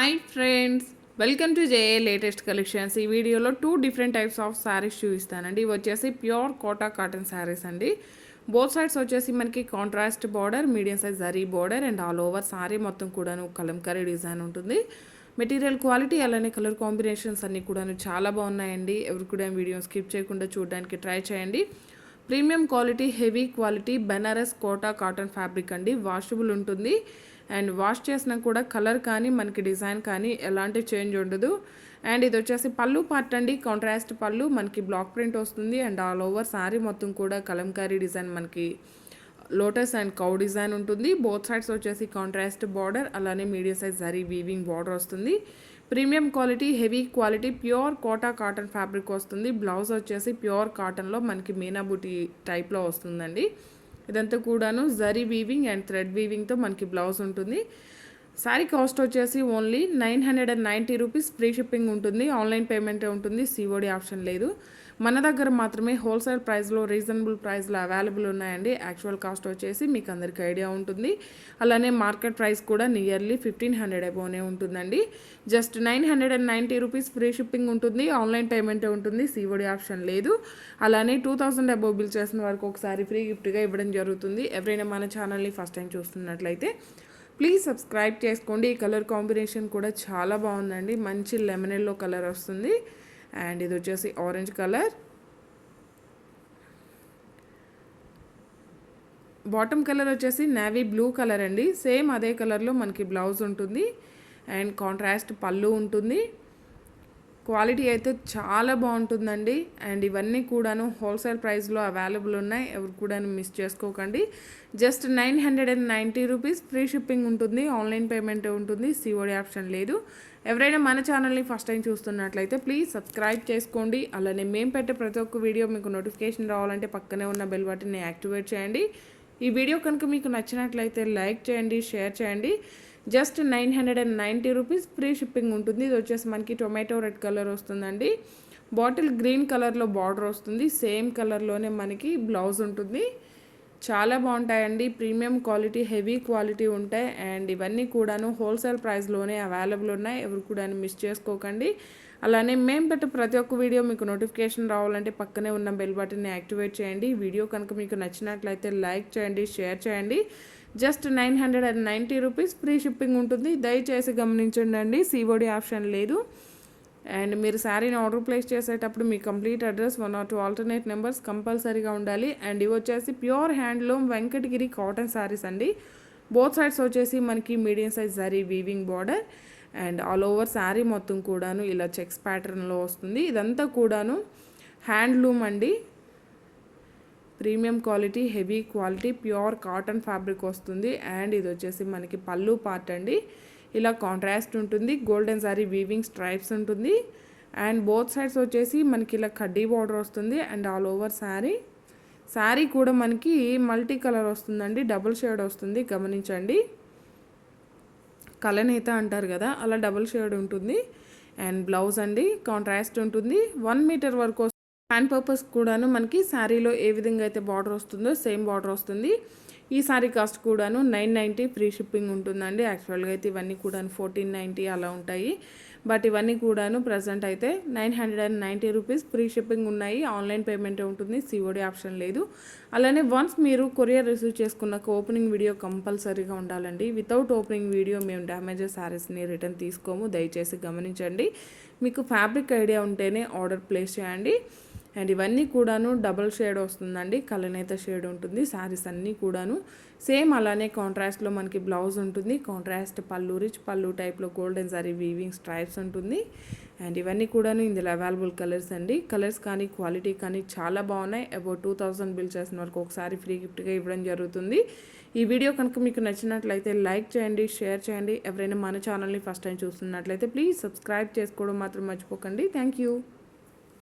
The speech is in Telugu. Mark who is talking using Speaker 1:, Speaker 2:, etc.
Speaker 1: Hi friends welcome to J A latest collections. ఈ వీడియోలో two different types of saris చూపిస్తానండి. ఇవి వచ్చేసి ప్యూర్ కోటా కాటన్ శారీస్ అండి. బోత్ సైడ్స్ వచ్చేసి మనకి contrast border medium size zari border and all over sari మొత్తం కూడాను కలంకరీ డిజైన్ ఉంటుంది. మెటీరియల్ క్వాలిటీ అలానే కలర్ కాంబినేషన్స్ అన్నీ కూడాను చాలా బాగున్నాయండి. ఎవరు కూడా వీడియో స్కిప్ చేయకుండా చూడడానికి ట్రై చేయండి. Premium quality heavy quality Banaras Kota cotton fabric అండి. వాషబుల్ ఉంటుంది. అండ్ వాష్ చేసినా కూడా కలర్ కానీ మనకి డిజైన్ కానీ ఎలాంటి చేంజ్ ఉండదు. అండ్ ఇది వచ్చేసి పళ్ళు పార్ట్ అండి. కాంట్రాస్ట్ పళ్ళు మనకి బ్లాక్ ప్రింట్ వస్తుంది. అండ్ ఆల్ ఓవర్ శారీ మొత్తం కూడా కలంకారీ డిజైన్ మనకి లోటస్ అండ్ కౌ డిజైన్ ఉంటుంది. బోత్ సైడ్స్ వచ్చేసి కాంట్రాస్ట్ బార్డర్ అలానే medium size zari weaving border వస్తుంది. Premium quality heavy quality pure Kota cotton fabric వస్తుంది. బ్లౌజ్ వచ్చేసి ప్యూర్ కాటన్లో మనకి మీనా బూటీ టైప్లో వస్తుందండి. ఇదంతా కూడాను జరీ వీవింగ్ అండ్ థ్రెడ్ వీవింగ్తో మనకి బ్లౌజ్ ఉంటుంది. శారీ కాస్ట్ వచ్చేసి only nine hundred and ninety rupees free shipping ఉంటుంది. ఆన్లైన్ పేమెంటే ఉంటుంది. సిఓడి ఆప్షన్ లేదు. మన దగ్గర మాత్రమే హోల్సేల్ ప్రైస్లో రీజనబుల్ ప్రైస్లో అవైలబుల్ ఉన్నాయండి. యాక్చువల్ కాస్ట్ వచ్చేసి మీకు అందరికీ ఐడియా ఉంటుంది. అలానే మార్కెట్ ప్రైస్ కూడా నియర్లీ ఫిఫ్టీన్ హండ్రెడ్ అబోనే ఉంటుందండి. Just nine hundred and ninety rupees free shipping ఉంటుంది. ఆన్లైన్ పేమెంటే ఉంటుంది. సీఓడి ఆప్షన్ లేదు. అలానే టూ థౌసండ్ అబోవ్ బిల్ చేసిన వరకు ఒకసారి ఫ్రీ గిఫ్ట్గా ఇవ్వడం జరుగుతుంది. ఎవరైనా మన ఛానల్ని ఫస్ట్ టైం చూస్తున్నట్లయితే ప్లీజ్ సబ్స్క్రైబ్ చేసుకోండి. ఈ కలర్ కాంబినేషన్ కూడా చాలా బాగుందండి. మంచి లెమన్ ఎల్లో కలర్ వస్తుంది. అండ్ ఇది వచ్చేసి ఆరెంజ్ కలర్ బాటమ్ కలర్ వచ్చేసి నేవీ బ్లూ కలర్ అండి. సేమ్ అదే కలర్లో మనకి బ్లౌజ్ ఉంటుంది. అండ్ కాంట్రాస్ట్ పళ్ళు ఉంటుంది. క్వాలిటీ అయితే చాలా బాగుంటుందండి. అండ్ ఇవన్నీ కూడాను హోల్సేల్ ప్రైస్లో అవైలబుల్ ఉన్నాయి. ఎవరు కూడా మిస్ చేసుకోకండి. Just nine hundred and ninety rupees free shipping ఉంటుంది. ఆన్లైన్ పేమెంట్ ఉంటుంది. సిఓడి ఆప్షన్ లేదు. ఎవరైనా మన ఛానల్ని ఫస్ట్ టైం చూస్తున్నట్లయితే ప్లీజ్ సబ్స్క్రైబ్ చేసుకోండి. అలానే మేము పెట్టే ప్రతి ఒక్క వీడియో మీకు నోటిఫికేషన్ రావాలంటే పక్కనే ఉన్న బెల్ బటన్ని యాక్టివేట్ చేయండి. ఈ వీడియో కనుక మీకు నచ్చినట్లయితే లైక్ చేయండి షేర్ చేయండి. Just nine hundred and ninety rupees free shipping ఉంటుంది. ఇది వచ్చేసి మనకి టొమాటో రెడ్ కలర్ వస్తుందండి. బాటిల్ గ్రీన్ కలర్లో బార్డర్ వస్తుంది. సేమ్ కలర్లోనే మనకి బ్లౌజ్ ఉంటుంది. చాలా బాగుంటాయండి. ప్రీమియం క్వాలిటీ హెవీ క్వాలిటీ ఉంటాయి. అండ్ ఇవన్నీ కూడాను హోల్సేల్ ప్రైస్లోనే అవైలబుల్ ఉన్నాయి. ఎవరు కూడా మిస్ చేసుకోకండి. అలానే మేము పెట్టే ప్రతి ఒక్క వీడియో మీకు నోటిఫికేషన్ రావాలంటే పక్కనే ఉన్న బెల్ బటన్ని యాక్టివేట్ చేయండి. వీడియో కనుక మీకు నచ్చినట్లయితే లైక్ చేయండి షేర్ చేయండి. Just nine hundred and ninety rupees free shipping ఉంటుంది. దయచేసి గమనించండి అండి. సీఓడి ఆప్షన్ లేదు. అండ్ మీరు శారీని ఆర్డర్ ప్లేస్ చేసేటప్పుడు మీ complete address one or two alternate numbers కంపల్సరీగా ఉండాలి. అండ్ ఇవి వచ్చేసి pure handloom Venkatagiri cotton saris అండి. బోత్ సైడ్స్ వచ్చేసి మనకి medium size sari weaving border. And all over sari మొత్తం కూడాను ఇలా చెక్స్ ప్యాటర్న్లో వస్తుంది. ఇదంతా కూడాను హ్యాండ్లూమ్ అండి. Premium quality heavy quality pure cotton fabric వస్తుంది. అండ్ ఇది వచ్చేసి మనకి పళ్ళు పార్ట్ అండి. ఇలా కాంట్రాస్ట్ ఉంటుంది. గోల్డెన్ సారీ వీవింగ్ స్ట్రైప్స్ ఉంటుంది. అండ్ బోత్ సైడ్స్ వచ్చేసి మనకి ఇలా కడ్డీ బార్డర్ వస్తుంది. And all over sari sari కూడా మనకి మల్టీ కలర్ వస్తుందండి. డబుల్ షేడ్ వస్తుంది. గమనించండి. కలనేత అంటారు కదా అలా డబుల్ షేడ్ ఉంటుంది. అండ్ బ్లౌజ్ అండి కాంట్రాస్ట్ ఉంటుంది. వన్ మీటర్ వరకు హ్యాండ్ పర్పస్ కూడాను మనకి శారీలో ఏ విధంగా అయితే బార్డర్ వస్తుందో సేమ్ బార్డర్ వస్తుంది. ఈ శారీ కాస్ట్ కూడాను నైన్ నైంటీ ఫ్రీ షిప్పింగ్ ఉంటుందండి. యాక్చువల్గా అయితే ఇవన్నీ కూడా ఫోర్టీన్ నైంటీ అలా ఉంటాయి. బట్ ఇవన్నీ కూడాను ప్రజెంట్ అయితే nine hundred and ninety rupees free shipping ఉన్నాయి. ఆన్లైన్ పేమెంట్ ఉంటుంది సిఓడి ఆప్షన్ లేదు. అలానే వన్స్ మీరు కొరియర్ రిసీవ్ చేసుకున్నాక ఓపెనింగ్ వీడియో కంపల్సరీగా ఉండాలండి. వితౌట్ ఓపెనింగ్ వీడియో మేము డ్యామేజ్ శారీస్ని రిటర్న్ తీసుకోము. దయచేసి గమనించండి. మీకు ఫ్యాబ్రిక్ ఐడియా ఉంటేనే ఆర్డర్ ప్లేస్ చేయండి. అండ్ ఇవన్నీ కూడాను డబల్ షేడ్ వస్తుందండి కలనేత షేడ్ ఉంటుంది శారీస్ అన్నీ కూడాను. సేమ్ అలానే కాంట్రాస్ట్లో మనకి బ్లౌజ్ ఉంటుంది కాంట్రాస్ట్ పళ్ళు రిచ్ పళ్ళు టైప్లో గోల్డెన్ సారీ వీవింగ్ స్ట్రైప్స్ ఉంటుంది. అండ్ ఇవన్నీ కూడాను ఇందులో అవైలబుల్ కలర్స్ అండి. కలర్స్ కానీ క్వాలిటీ కానీ చాలా బాగున్నాయి. అబౌట్ టూ థౌసండ్ బిల్ చేసిన వరకు ఒకసారి ఫ్రీ గిఫ్ట్గా ఇవ్వడం జరుగుతుంది. ఈ వీడియో కనుక మీకు నచ్చినట్లయితే లైక్ చేయండి షేర్ చేయండి. ఎవరైనా మన ఛానల్ని ఫస్ట్ టైం చూస్తున్నట్లయితే ప్లీజ్ సబ్స్క్రైబ్ చేసుకోవడం మాత్రం మర్చిపోకండి. Thank you